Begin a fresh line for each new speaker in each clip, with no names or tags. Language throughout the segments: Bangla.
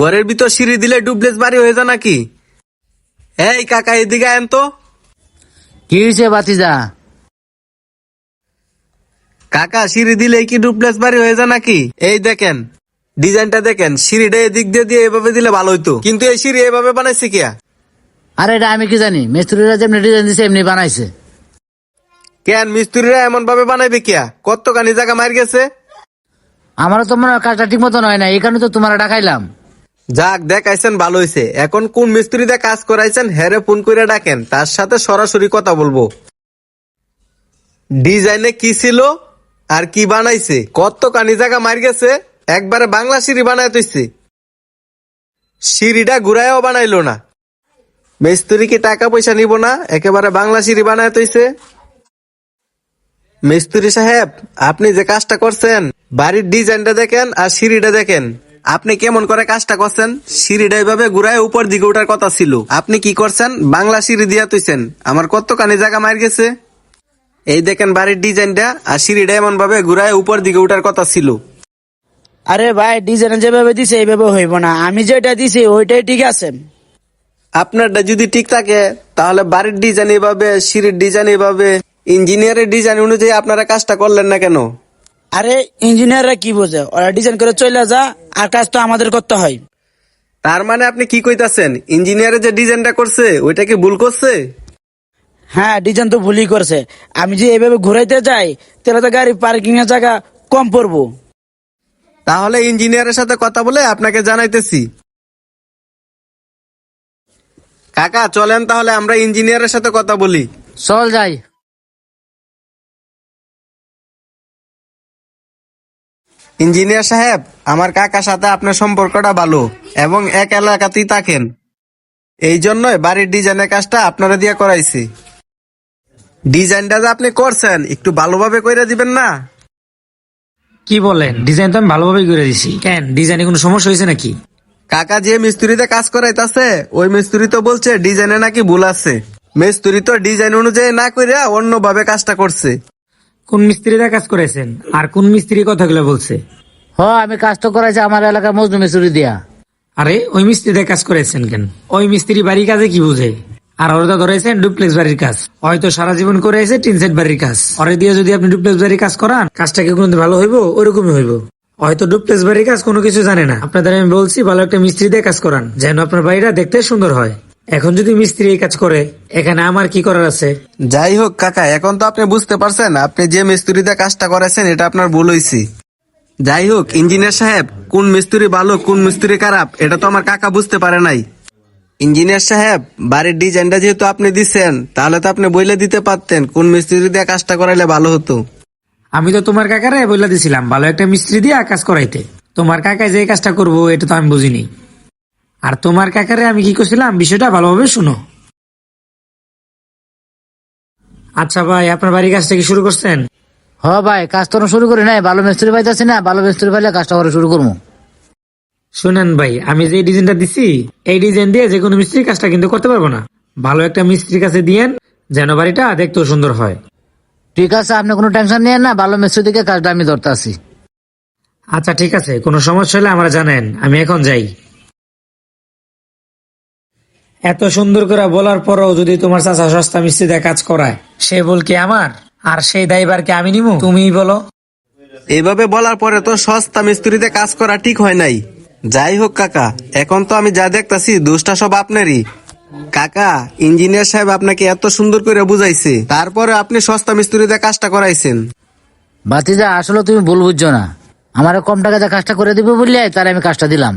ঘরের ভিতর সিঁড়ি দিলে ডুপ্লেস বাড়ি হয়ে যা নাকি? এই কাকা এদিকে আয়েন তো।
কি হয়েছে বাতিজা
কাকা সিঁড়ি দিলে কি ডুপ্লেস বাড়ি হয়ে যা নাকি? এই দেখেন ডিজাইনটা দেখেন সিঁড়িটা এদিক দিয়ে দিয়ে এভাবে দিলে ভালো হইতো। কিন্তু এই সিঁড়ি এভাবে বানাইছে কিয়া
আরে এটা আমি কি জানি? মিস্ত্রিরা যেমনি ডিজাইন দিছে এমনি বানাইছে।
কেন মিস্ত্রিরা এমন ভাবে বানাইবে কিয়া কতখানি জায়গা মার গেছে?
আমারও তো মনে হয় কাজটা ঠিক মতন হয় না এই কারণে তো তোমার ডাকাইলাম।
যাক, দেখাইছেন, ভালো হয়েছে এখন কোন মিস্ত্রিতে কাজ করাইছেন, হেরে ফোন করে ডাকেন। তার সাথে সরাসরি কথা বলব। ডিজাইনে কি ছিল আর কি বানাইছে? কত কানি জায়গা মার গেছে? একবারে বাংলা সিঁড়ি বানায় তুইছে সিঁড়িটা ঘুরায়ও বানাইলো না। মিস্ত্রি কি টাকা পয়সা নিব না? একেবারে বাংলা সিঁড়ি বানায় তুইছে মিস্ত্রি সাহেব, আপনি যে কাজটা করছেন, বাড়ির ডিজাইনটা দেখেন আর সিঁড়িটা দেখেন। আপনি কেমন করে কাজটা করছেন? সিঁড়িটা এইভাবে ঘুরায় উপর দিকে ওঠার কথা ছিল। আপনি কি করছেন? বাংলা সিঁড়ি দিয়া তুইছেন। আমার কতখানি জায়গা মার গেছে? এই দেখেন বাড়ির ডিজাইনটা আর সিঁড়িটা এমন ভাবে ঘুরায় উপর দিকে ওঠার কথা ছিল।
আরে ভাই ডিজাইন যেভাবে দিছে এইভাবে হইব না। আমি যেটা দিছি ওইটাই ঠিক আছে।
আপনারটা যদি ঠিক থাকে তাহলে বাড়ির ডিজাইন এইভাবে সিঁড়ির ডিজাইন এইভাবে ইঞ্জিনিয়ারের ডিজাইন অনুযায়ী আপনারা কাজটা করলেন না কেন?
আরে ইঞ্জিনিয়াররা কি বোঝে? ওরা ডিজাইন করে চলে যা আর কাজ তো আমাদের করতে হয়।
তার মানে আপনি কি কইতাছেন? ইঞ্জিনিয়ারের যে ডিজাইনটা করছে ওইটা কি ভুল করছে?
হ্যাঁ ডিজাইন তো ভুলই করছে। আমি যে এভাবে ঘুরাইতে যাই তাহলে তো গাড়ি পার্কিং এর জায়গা কম পড়ব।
তাহলে ইঞ্জিনিয়ারের সাথে কথা বলে আপনাকে জানাইতেছি। কাকা চলেন তাহলে আমরা ইঞ্জিনিয়ারের সাথে কথা বলি।
চল যাই।
ইঞ্জিনিয়ার সাহেব আমার কাকার সাথে আপনার সম্পর্কটা ভালো এবং এক এলাকাতেই থাকেন। এই জন্যই বাড়ির ডিজাইনের কাজটা আপনারা দিয়ে করাইছি। ডিজাইনটা যে আপনি করছেন একটু ভালোভাবে কইরা দিবেন না?
কি বলেন? ডিজাইন তো আমি ভালোভাবেই করে দিছি। কেন? ডিজাইনে কোনো সমস্যা হয়েছে নাকি?
কাকা যে মিস্ত্রিতে কাজ করাইতাছে ওই মিস্ত্রি তো বলছে ডিজাইনে নাকি ভুল আছে। মিস্ত্রি তো ডিজাইন অনুযায়ী না কইরা অন্যভাবে কাজটা করছে।
কোন মিস্ত্রিরা কাজ করেছেন? আর কোন মিস্ত্রি কথাগুলো বলছে?
হ আমি কাজ তো করাইছি আমার এলাকার মজনু মিস্ত্রি দিয়া।
আরে ওই মিস্ত্রিতে কাজ করেছেন কেন? ওই মিস্ত্রি বাড়ির কাজে কি বুঝে? আর ওরা তো ধরেছেন ডুপ্লেক্স বাড়ির কাজ। হয়তো সারা জীবন করে আছে টিন সেট বাড়ির কাজ। ওরে দিয়ে যদি আপনি ডুপ্লেক্স বাড়ির কাজ করান কাজটা কি কোনদিন ভালো হইব? ওরকমই হইব। হয়তো ডুপ্লেক্স বাড়ির কাজ কোনো কিছু জানে না। আপনাদের আমি বলছি ভালো একটা মিস্ত্রি দিয়ে কাজ করান যেন আপনার বাড়িটা দেখতে সুন্দর হয়। এখন যদি মিস্ত্রি এই কাজ করে এখানে আমার কি করার আছে?
যাই হোক কাকা এখন তো আপনি বুঝতে পারছেন আপনি যে মিস্ত্রিতে কাজটা করেছেন এটা আপনার ভুল হয়েছে যাই হোক ইঞ্জিনিয়ার সাহেব, কোন মিস্ত্রি ভালো, কোন মিস্ত্রি খারাপ, এটা তো আমার কাকা বুঝতে পারে নাই। ইঞ্জিনিয়ার সাহেব, বাড়ির ডিজাইনটা যেহেতু আপনি দিচ্ছেন তাহলে তো আপনি বইলে দিতে পারতেন, কোন মিস্ত্রি দিয়ে কাজটা করাইলে ভালো হতো।
আমি তো তোমার কাকারে বলে দিছিলাম, ভালো একটা মিস্ত্রি দিয়ে কাজ করাইতে। তোমার কাকায় যে কাজটা করব, এটা তো আমি বুঝিনি। আর তোমার কাকারে আমি কি করছিলাম, বিষয়টা ভালোভাবে শুনো। আচ্ছা ভাই, আপনার বাড়ির কাজটা কি শুরু করছেন?
হ ভাই কাজ তো শুরু করি নাই ভালো মিস্ত্রি পাইতেছি না ভালো মিস্ত্রি পাইলে কাজটা করে শুরু করব
শুনেন ভাই আমি যে ডিজাইনটা দিছি এই ডিজাইন দিয়ে যে কোনো মিস্ত্রির কাজটা কিন্তু করতে পারব না। ভালো একটা মিস্ত্রির কাছে দিয়েন যেন বাড়িটা দেখতেও সুন্দর হয়।
ঠিক আছে আপনি কোনো টেনশন নিয়েন না ভালো মিস্ত্রি দিকে কাজটা আমি ধরতে আসি
আচ্ছা ঠিক আছে কোনো সমস্যা হলে আমরা জানেন আমি এখন যাই। এত সুন্দর করে বলার পরও যদি তোমার চাচা সস্তা মিস্ত্রিতে কাজ করায় সে বল কি আমার? আর সেই দায়বার কি আমি নিবো তুমিই বলো।
এভাবে বলার পরে তো সস্তা মিস্ত্রিতে কাজ করা ঠিক হয় নাই। যাই হোক কাকা এখন তো আমি যা দেখতাছি দোষটা সব আপনারই। কাকা ইঞ্জিনিয়ার সাহেব আপনাকে এত সুন্দর করে বুঝাইছে। তারপরে আপনি সস্তা মিস্ত্রিতে কাজটা করাইছেন।
বাতিজা আসলে তুমি ভুল বুঝছ না। আমার কম টাকাতে কাজটা করে দিবে বললে তাহলে আমি কাজটা দিলাম।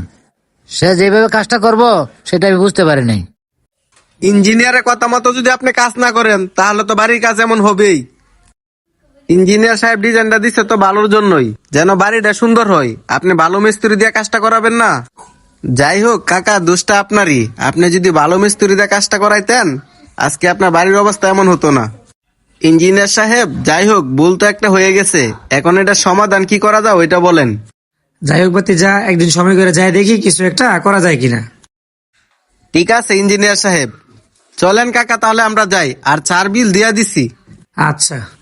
সে যেভাবে কাজটা করব সেটা আমি বুঝতে পারি নাই।
ইঞ্জিনিয়ারের কথা মতো যদি আপনি কাজ না করেন তাহলে তো বাড়ির কাজ এমন হবেই। ইঞ্জিনিয়ার সাহেব ডিজাইনটা দিচ্ছে তো ভালোর জন্যই। যেন বাড়িটা সুন্দর হয়। আপনি ভালো মিস্ত্রি দিয়ে কাজটা করাবেন না। যাই হোক কাকা দোষটা আপনারই। আপনি যদি ভালো মিস্ত্রি দিয়ে কাজটা করাইতেন আজকে আপনার বাড়ির অবস্থা এমন হতো না। ইঞ্জিনিয়ার সাহেব যাই হোক ভুল তো একটা হয়ে গেছে। এখন এটা সমাধান কি করা যায় ওইটা বলেন।
যাই হোক বাতি যা একদিন সময় করে যাই দেখি কিছু একটা করা যায় কিনা।
ঠিক আছে ইঞ্জিনিয়ার সাহেব। চলেন কাকা তাহলে আমরা যাই। আর চার বিল দিয়া দিছি।
আচ্ছা।